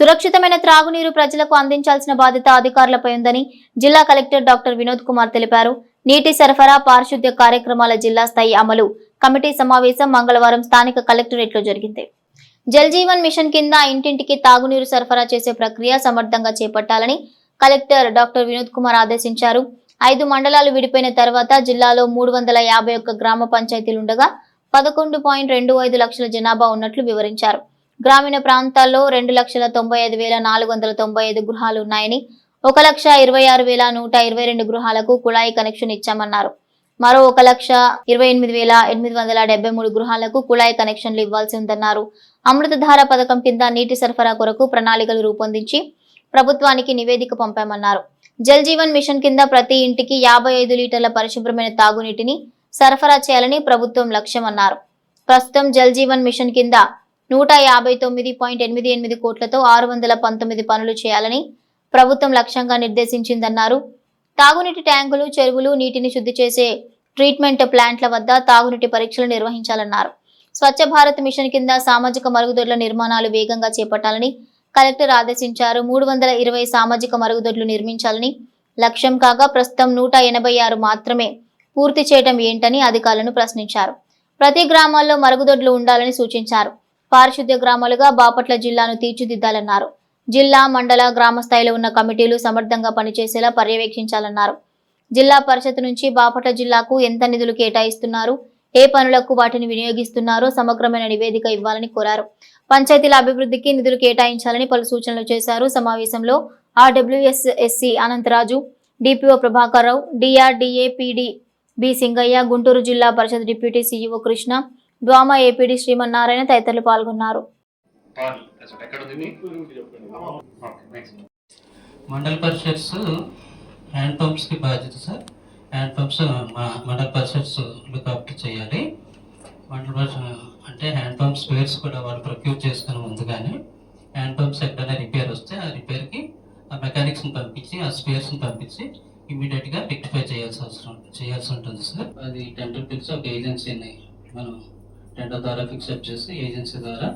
సురక్షితమైన త్రాగునీరు ప్రజలకు అందించాల్సిన బాధ్యత అధికారులపై ఉందని జిల్లా కలెక్టర్ డాక్టర్ వినోద్ కుమార్ తెలిపారు. నీటి సరఫరా పారిశుద్ధ్య కార్యక్రమాల జిల్లా స్థాయి అమలు కమిటీ సమావేశం మంగళవారం స్థానిక కలెక్టరేట్లో జరిగింది. జల్ జీవన్ మిషన్ కింద ఇంటింటికి తాగునీరు సరఫరా చేసే ప్రక్రియ సమర్థంగా చేపట్టాలని కలెక్టర్ డాక్టర్ వినోద్ కుమార్ ఆదేశించారు. ఐదు మండలాలు విడిపోయిన తర్వాత జిల్లాలో మూడు వందల యాభై ఒక్క గ్రామ పంచాయతీలుండగా పదకొండు పాయింట్ రెండు ఐదు లక్షల జనాభా ఉన్నట్లు వివరించారు. గ్రామీణ ప్రాంతాల్లో రెండు లక్షల తొంభై ఐదు వేల నాలుగు వందల తొంభై ఐదు గృహాలు ఉన్నాయని ఒక లక్ష ఇరవై ఆరు వేల నూట ఇరవై రెండు గృహాలకు కుళాయి కనెక్షన్ ఇచ్చామన్నారు. మరో ఒక లక్ష ఇరవై ఎనిమిది వేల ఎనిమిది వందల డెబ్బై మూడు గృహాలకు కుళాయి కనెక్షన్లు ఇవ్వాల్సి ఉందన్నారు. అమృతధార పథకం కింద నీటి సరఫరా కొరకు ప్రణాళికలు రూపొందించి ప్రభుత్వానికి నివేదిక పంపామన్నారు. జల్ జీవన్ మిషన్ కింద ప్రతి ఇంటికి యాభై ఐదు లీటర్ల పరిశుభ్రమైన తాగునీటిని సరఫరా చేయాలని ప్రభుత్వం లక్ష్యమన్నారు. ప్రస్తుతం జల్ జీవన్ మిషన్ కింద నూట యాభై తొమ్మిది పాయింట్ ఎనిమిది ఎనిమిది కోట్లతో ఆరు వందల పంతొమ్మిది పనులు చేయాలని ప్రభుత్వం లక్ష్యంగా నిర్దేశించిందన్నారు. తాగునీటి ట్యాంకులు చెరువులు నీటిని శుద్ధి చేసే ట్రీట్మెంట్ ప్లాంట్ల వద్ద తాగునీటి పరీక్షలు నిర్వహించాలన్నారు. స్వచ్ఛ భారత్ మిషన్ కింద సామాజిక మరుగుదొడ్ల నిర్మాణాలు వేగంగా చేపట్టాలని కలెక్టర్ ఆదేశించారు. మూడు వందల ఇరవై సామాజిక మరుగుదొడ్లు నిర్మించాలని లక్ష్యం కాగా ప్రస్తుతం నూట ఎనభై ఆరు మాత్రమే పూర్తి చేయడం ఏంటని అధికారులను ప్రశ్నించారు. ప్రతి గ్రామాల్లో మరుగుదొడ్లు ఉండాలని సూచించారు. పారిశుద్ధ్య గ్రామాలుగా బాపట్ల జిల్లాను తీర్చిదిద్దాలన్నారు. జిల్లా మండల గ్రామ స్థాయిలో ఉన్న కమిటీలు సమర్థంగా పనిచేసేలా పర్యవేక్షించాలన్నారు. జిల్లా పరిషత్ నుంచి బాపట్ల జిల్లాకు ఎంత నిధులు కేటాయిస్తున్నారు ఏ పనులకు వాటిని వినియోగిస్తున్నారో సమగ్రమైన నివేదిక ఇవ్వాలని కోరారు. పంచాయతీల అభివృద్ధికి నిధులు కేటాయించాలని పలు సూచనలు చేశారు. సమావేశంలో RWSSC Anantaraju DPO Prabhakar Rao DRDA PD B Singaiah Guntur Zilla Parishad deputy CEO Krishna DWAMA APD Srimannarayana తదితరులు పాల్గొన్నారు. మండల పరిషత్స్ హ్యాండ్ పంప్స్కి బాధ్యత సార్. హ్యాండ్ పంప్స్ మండల పరిషత్స్ లుకప్ చేయాలి. మండల పరిషత్ అంటే హ్యాండ్ పంప్స్ స్పేర్స్ కూడా వాళ్ళు ప్రొక్యూర్ చేసుకుని ముందుగానే హ్యాండ్ పంప్స్ ఎక్కడైనా రిపేర్ వస్తే ఆ రిపేర్కి ఆ మెకానిక్స్ని పంపించి ఆ స్పేర్స్ని పంపించి ఇమీడియట్గా రెక్టిఫై చేయాల్సి అవసరం చేయాల్సి ఉంటుంది సార్. అది టెండర్ పిలిచి ఒక ఏజెన్సీని మనం టెండర్ ద్వారా ఫిక్సప్ చేసి ఏజెన్సీ ద్వారా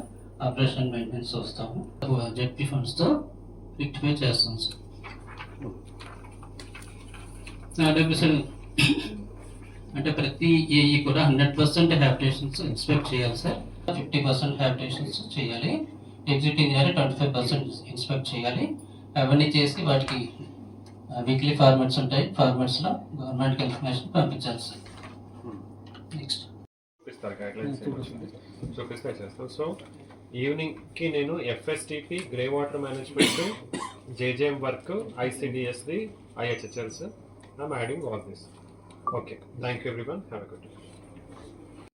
ఆపరేషన్ మెయింటెనెన్స్ వస్తాము. జెడ్పీ ఫండ్స్తో రెక్టిఫై చేస్తాం సార్. డెబ్యూషన్ అంటే ప్రతి ఏఈ కూడా హండ్రెడ్ పర్సెంట్ హ్యాబిటేషన్స్ ఇన్స్పెక్ట్ చేయాలి సార్. ఫిఫ్టీ పర్సెంట్ హ్యాబిటేషన్స్ చేయాలి. Exit engineer twenty five percent inspect చేయాలి. అవన్నీ చేసి వాటికి వీక్లీ ఫార్మాట్స్ ఉంటాయి. ఫార్మాట్స్లో గవర్నమెంట్కి ఇన్ఫర్మేషన్ పంపించాలి సార్. నెక్స్ట్ చూపిస్తారు గైడ్లైన్స్ చూపిస్తే చేస్తాం సో ఈవినింగ్కి నేను FSTP grey water management JJM work ఐసిడిఎస్ది IHHLs I'm adding all this okay thank you everyone have a good day